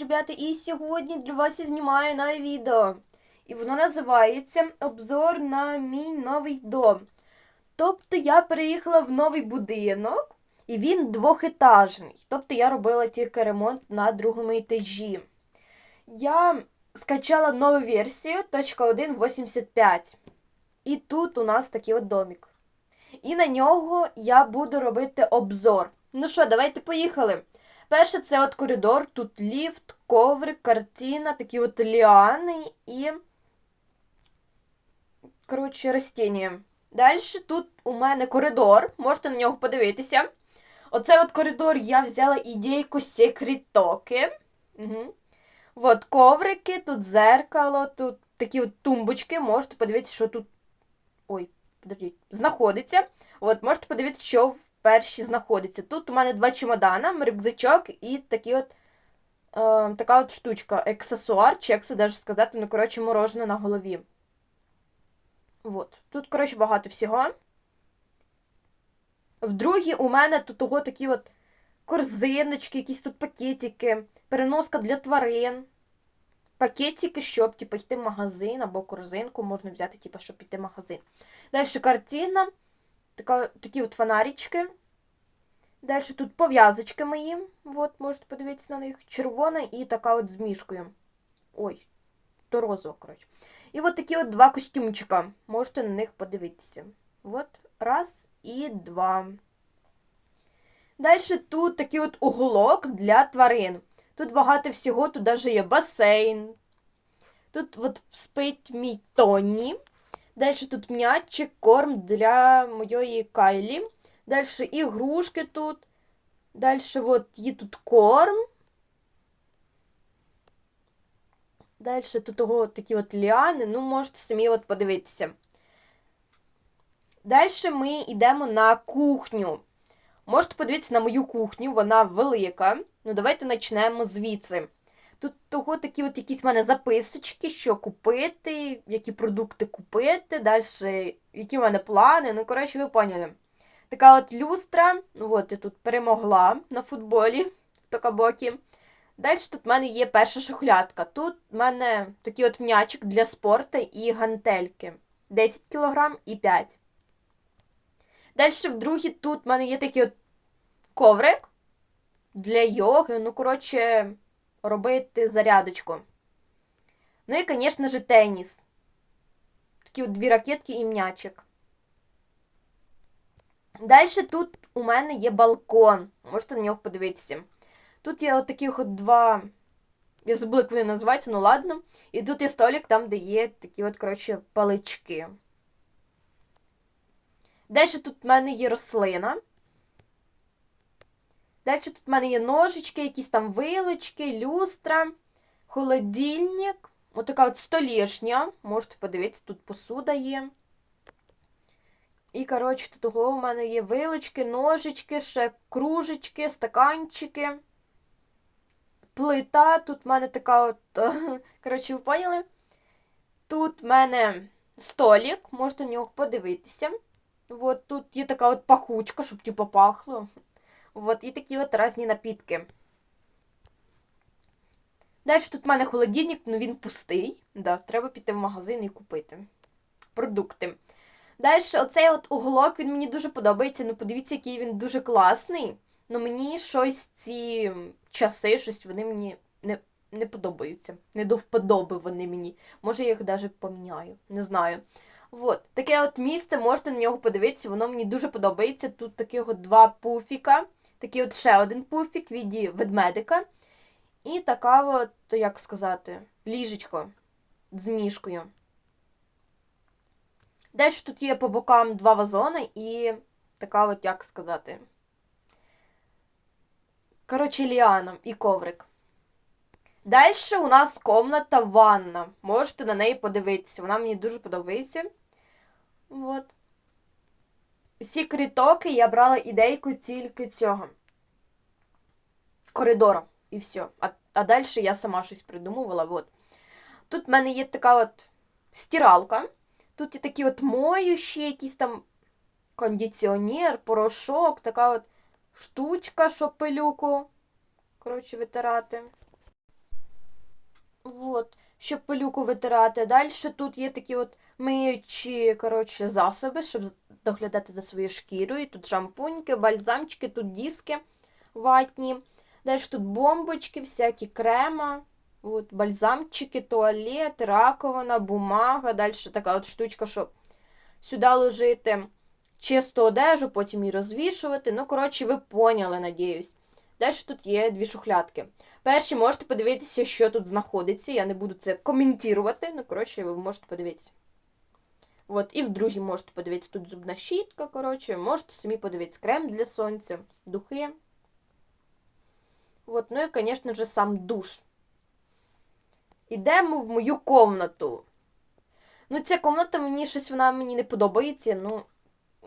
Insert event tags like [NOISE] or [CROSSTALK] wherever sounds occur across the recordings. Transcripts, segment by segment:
звати, і сьогодні для вас я знімаю нове відео. І воно називається Обзор на мій новий дом. Тобто я переїхала в новий будинок, і він двохетажний. Тобто я робила тільки ремонт на другому етажі. Я скачала нову версію .1.85. І тут у нас такий от домик. І на нього я буду робити обзор. Ну що, давайте поїхали. Перше, це от коридор, тут ліфт, коврик, картина, такі от ліани і. Коротше, растіння. Далі тут у мене коридор, можете на нього подивитися. Оце от коридор я взяла ідейку секретоки. Угу. От коврики, тут зеркало, тут такі от тумбочки. Можете подивитися, що тут. Ой, подождіть, знаходиться. От, можете подивитися, що перші знаходиться. Тут у мене два чемодана, рюкзачок і такі от, е, така от штучка. Аксесуар, чи як це даже сказати, ну, коротше, морожене на голові. От. Тут, коротше, багато всього. В другій у мене тут того такі от корзиночки, якісь тут пакетики, переноска для тварин. Пакетики, щоб типу, йти в магазин або корзинку можна взяти, типу, щоб піти в магазин. Далі картина, така, такі от фонарички. Далі тут пов'язочки мої. От, можете подивитися на них. Червона і така от з мішкою. Ой, то розова, коротше. І от такі от два костюмчика. Можете на них подивитися. От, раз і два. Далі тут такий от уголок для тварин. Тут багато всього, тут навіть є басейн. Тут от спить мій Тоні. Далі тут м'ячик, корм для моєї Кайлі. Далі ігрушки тут. Далі от є тут корм. Далі тут ого, такі от ліани, ну, можете самі от подивитися. Далі ми йдемо на кухню. Можете подивитися на мою кухню, вона велика. Ну, давайте почнемо звідси. Тут того такі от якісь в мене записочки, що купити, які продукти купити, далі, які в мене плани. Ну, коротше, ви поняли. Така от люстра. От я тут перемогла на футболі в Токабокі. Далі тут в мене є перша шухлядка. Тут в мене такий от м'ячик для спорту і гантельки. 10 кг і 5. Далі в другій тут в мене є такий от коврик для йоги. Ну, коротше, робити зарядочку. Ну і, звісно ж, теніс. Такі от дві ракетки і м'ячик. Далі тут у мене є балкон. Можете на нього подивитися. Тут є от таких от два. Я забула, як вони називаються, ну ладно. І тут є столик, там, де є такі от, коротше, палички. Далі тут в мене є рослина. Далі тут в мене є ножички, якісь там вилочки, люстра, холодильник. Отака от столішня. Можете подивитися, тут посуда є. І, коротше, тут того у мене є вилочки, ножички, ще кружечки, стаканчики. Плита. Тут в мене така от. [LAUGHS] Коротше, ви поняли? Тут в мене столик, можете на нього подивитися. От тут є така от пахучка, щоб типу пахло. От, і такі от різні напітки. Далі тут в мене холодильник, ну він пустий. Да, Треба піти в магазин і купити продукти. Далі, оцей от уголок, він мені дуже подобається. Ну, подивіться, який він дуже класний. Ну мені щось ці часи, щось вони мені не не подобаються. Не до вподоби вони мені. Може, я їх навіть поміняю. Не знаю. От. Таке от місце, можете на нього подивитися, воно мені дуже подобається. Тут таких от два пуфіка. Такий от ще один пуфік в віді ведмедика. І така от, як сказати, ліжечко з мішкою. Далі тут є по бокам два вазони і така от, як сказати. Коротше, ліана і коврик. Далі у нас комната ванна. Можете на неї подивитися. Вона мені дуже подобається. От. Секретоки я брала ідейку тільки цього. Коридора. І все. А а далі я сама щось придумувала. От. Тут в мене є така от стиралка. Тут є такі от моющі, якісь там кондиціонер, порошок, така от штучка, щоб пилюку, коротше, витирати. щоб пилюку витирати. Далі тут є такі от миючі коротше, засоби, щоб доглядати за своєю шкірою. Тут шампуньки, бальзамчики, тут диски ватні. Далі тут бомбочки, всякі крема, от, бальзамчики, туалет, раковина, бумага. Далі така от штучка, щоб сюди ложити чисту одежу, потім її розвішувати. Ну, коротше, ви поняли, надіюсь. Далі тут є дві шухлядки. Перші можете подивитися, що тут знаходиться. Я не буду це коментувати. Ну, коротше, ви можете подивитися. От, і в другій можете подивитися. Тут зубна щітка, коротше, можете самі подивитися крем для сонця, духи. От, ну і, звісно ж, сам душ. Ідемо в мою комнату. Ну, ця комната мені щось вона мені не подобається. Ну,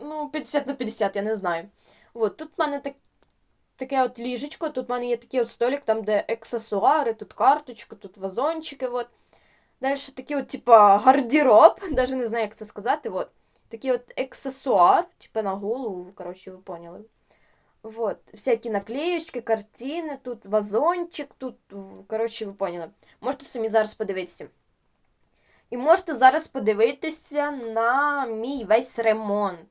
ну 50 на 50, я не знаю. От, тут в мене так, таке от ліжечко, тут в мене є такий от столик, там, де аксесуари, тут карточка, тут вазончики. От. Далі такий от, типа, гардероб, [LAUGHS] навіть не знаю, як це сказати. От. Такий от аксесуар, типа на голову, коротше, ви поняли. Вот, всякі наклеючки, картини, тут вазончик, тут, коротше, ви поняли. Можете самі зараз подивитися. І можете зараз подивитися на мій весь ремонт.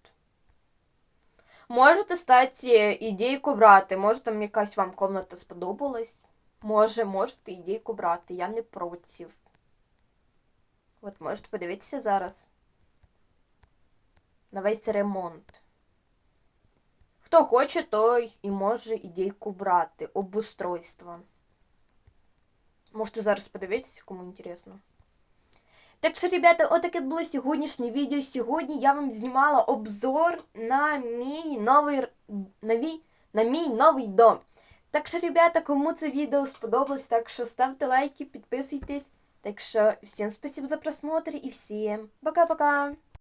Можете стати ідейку брати. Може там якась вам комната сподобалась. Може, можете ідейку брати. Я не проти. От можете подивитися зараз. На весь ремонт. Хто хоче, той і може ідейку брати. Обустройство. Можете зараз подивитися, кому інтересно. Так що, ребята, отаке було сьогоднішнє відео. Сьогодні я вам знімала обзор на мій новий новий, на мій новий дом. Так що, ребята, кому це відео сподобалось, так що ставте лайки, підписуйтесь. Так що всім спасибо за просмотр і всім пока-пока!